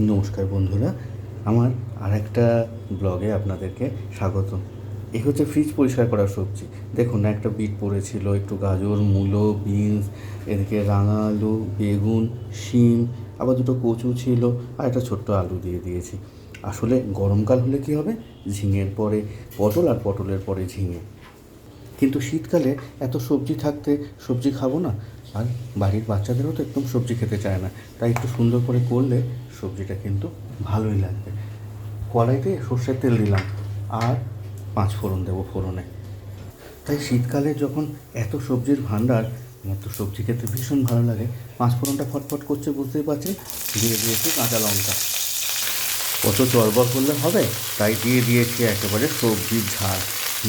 নমস্কার বন্ধুরা, আমার আর একটা ব্লগে আপনাদেরকে স্বাগত এই হচ্ছে ফ্রিজ পরিষ্কার করার সবজি। দেখুন না একটা বিট পড়েছিল, একটু গাজর, মূলো বিনস এদিকে রাঙা আলু, বেগুন, শিম, আবার দুটো কচু ছিল আর একটা ছোট্ট আলু দিয়ে দিয়েছি। আসলে গরমকাল হলে কী হবে? ঝিঙের পরে, পটল আর পটলের পরে ঝিঙে। কিন্তু শীতকালে এত সবজি থাকতে সবজি খাব না? আর বাড়ির বাচ্চাদেরও তো একদম সবজি খেতে চায় না। তাই একটু সুন্দর করে করলে সবজিটা কিন্তু ভালোই লাগবে। কড়াইতে সর্ষের তেল দিলাম আর পাঁচ ফোড়ন দেবো ফোড়নে। তাই শীতকালে যখন এত সবজির ভাণ্ডার আমার তো সবজি খেতে ভীষণ ভালো লাগে, পাঁচ ফোড়নটা ফটফট করছে বুঝতেই পারছেন, দিয়ে দিয়েছি কাঁচা লঙ্কা। কত চরবর করলে হবে, তাই দিয়ে দিয়েছি একেবারে সবজির ঝাল।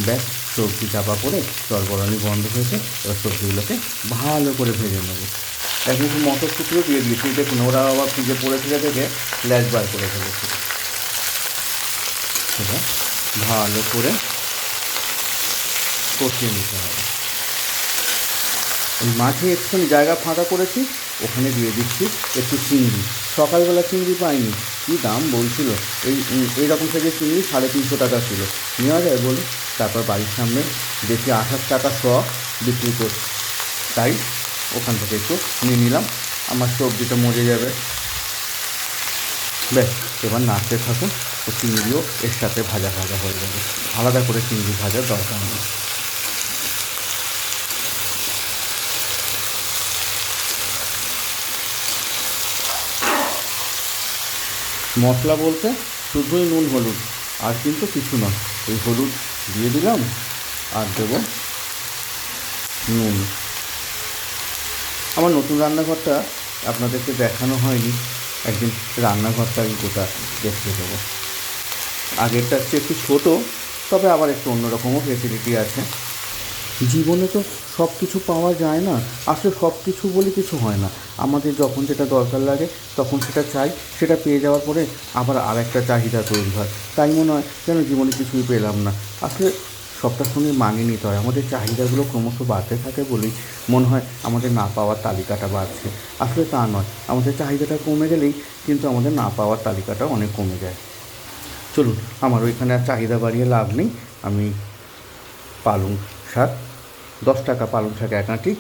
ব্যাস, সবজি চাপা করে চরবরানি বন্ধ হয়েছে, এবার সবজিগুলোকে ভালো করে ভেজে নেব। কিছু মটর টুকরো দিয়ে দিয়েছি দেখুন, ওরা আবার ফ্রিজে পড়ে ফিরে থেকে ল্যাস বার করে ফেলেছে। এবার ভালো করে কষিয়ে নিতে হবে। মাঝে একটুখানি জায়গা ফাঁকা করেছি, ওখানে দিয়ে দিচ্ছি একটু চিংড়ি। সকালবেলা চিংড়ি পাইনি, কী দাম বলছিল? এই এইরকম থেকে চিংড়ি সাড়ে তিনশো টাকা ছিল। নেওয়া যায় বলে তারপর বাড়ির সামনে দেখি আঠাশ টাকা শ বিক্রি করছে। তাই ওখান থেকে একটু নিয়ে নিলাম। আমার সবজিটা মজে যাবে। ব্যাস, এবার নাড়তে থাকুন। তো চিংড়িও এর সাথে ভাজা ভাজা হয়ে যাবে। আলাদা করে চিংড়ি ভাজার দরকার নেই। মশলা বলতে শুধুই নুন, হলুদ, আর কিন্তু কিছু না। এই হলুদ দিয়ে দিলাম, আর দেব নুন। আমার নতুন রান্নাঘরটা আপনাদেরকে দেখানো হয়নি। একদিন রান্নাঘরটা আমি গোটা দেখতে দেবো। আগেরটা হচ্ছে একটু ছোটো, তবে আবার একটু অন্যরকমও ফেসিলিটি আছে। জীবনে তো সব কিছু পাওয়া যায় না। আসলে সব কিছু বলে কিছু হয় না। আমাদের যখন যেটা দরকার লাগে, তখন সেটা চাই। সেটা পেয়ে যাওয়ার পরে আবার আর একটা চাহিদা তৈরি হয়। তাই মনে হয় যেন জীবনে কিছুই পেলাম না। আসলে সবটার সঙ্গে মানিয়ে নিতে হয়। আমাদের চাহিদাগুলো ক্রমশ বাড়তে থাকে বলেই মনে হয় আমাদের না পাওয়ার তালিকাটা বাড়ছে। আসলে তা নয়। আমাদের চাহিদাটা কমে গেলেই কিন্তু আমাদের না পাওয়ার তালিকাটা অনেক কমে যায়। চলুন আমার ওইখানে আর চাহিদা বাড়িয়ে লাভ নেই। আমি পালং শাক, দশ টাকা পালং শাক এক আঁটি,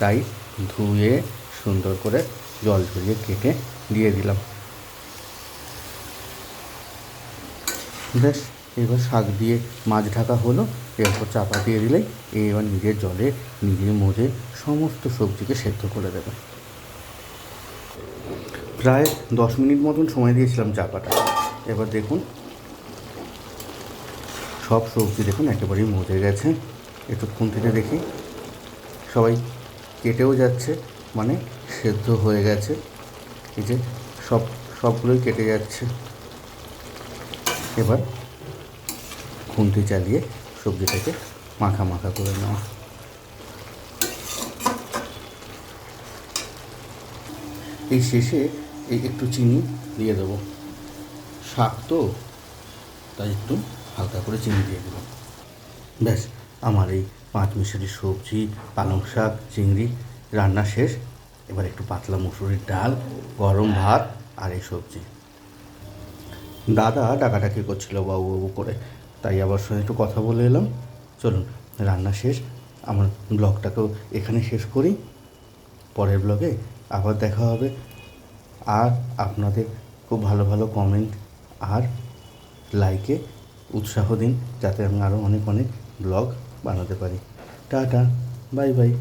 তাই ধুয়ে সুন্দর করে জল ঝরিয়ে কেটে দিয়ে দিলাম। বেশ, এবার শাক দিয়ে মাছ ঢাকা হলো, এরপর চাপা দিয়ে দিলেই এবার নিজের জলে নিজের মজে সমস্ত সবজিকে সেদ্ধ করে দেবে প্রায় দশ মিনিট মতন সময় দিয়েছিলাম চাপাটা। এবার দেখুন, সব সবজি দেখুন একেবারেই মজে গেছে। একটুক্ষণ থেকে দেখি। সবাই কেটেও যাচ্ছে মানে সেদ্ধ হয়ে গেছে। এই যে সব, সবগুলোই কেটে যাচ্ছে। এবার খুন্তি চালিয়ে সবজিটাকে মাখা মাখা করে নেওয়া। এই শেষে এই একটু চিনি দিয়ে দেবো। শাক তো, তাই একটু হালকা করে চিনি দিয়ে দেবো। ব্যাস আমার এই পাঁচ মিশালি সবজি, পালং শাক, চিংড়ি, রান্না শেষ। এবার একটু পাতলা মুসুরির ডাল, গরম ভাত আর এই সবজি। দাদা ডাকাডাকি করছিল বাবু বাবু করে, তাই আবার সঙ্গে একটু কথা বলে এলাম। চলুন, রান্না শেষ। আমার ব্লগটাকেও এখানে শেষ করি। পরের ব্লগে আবার দেখা হবে। আর আপনাদের খুব ভালো ভালো কমেন্ট আর লাইকে উৎসাহ দিন, যাতে আমি আরও অনেক অনেক ব্লগ বানাতে পারি। Tata bye bye.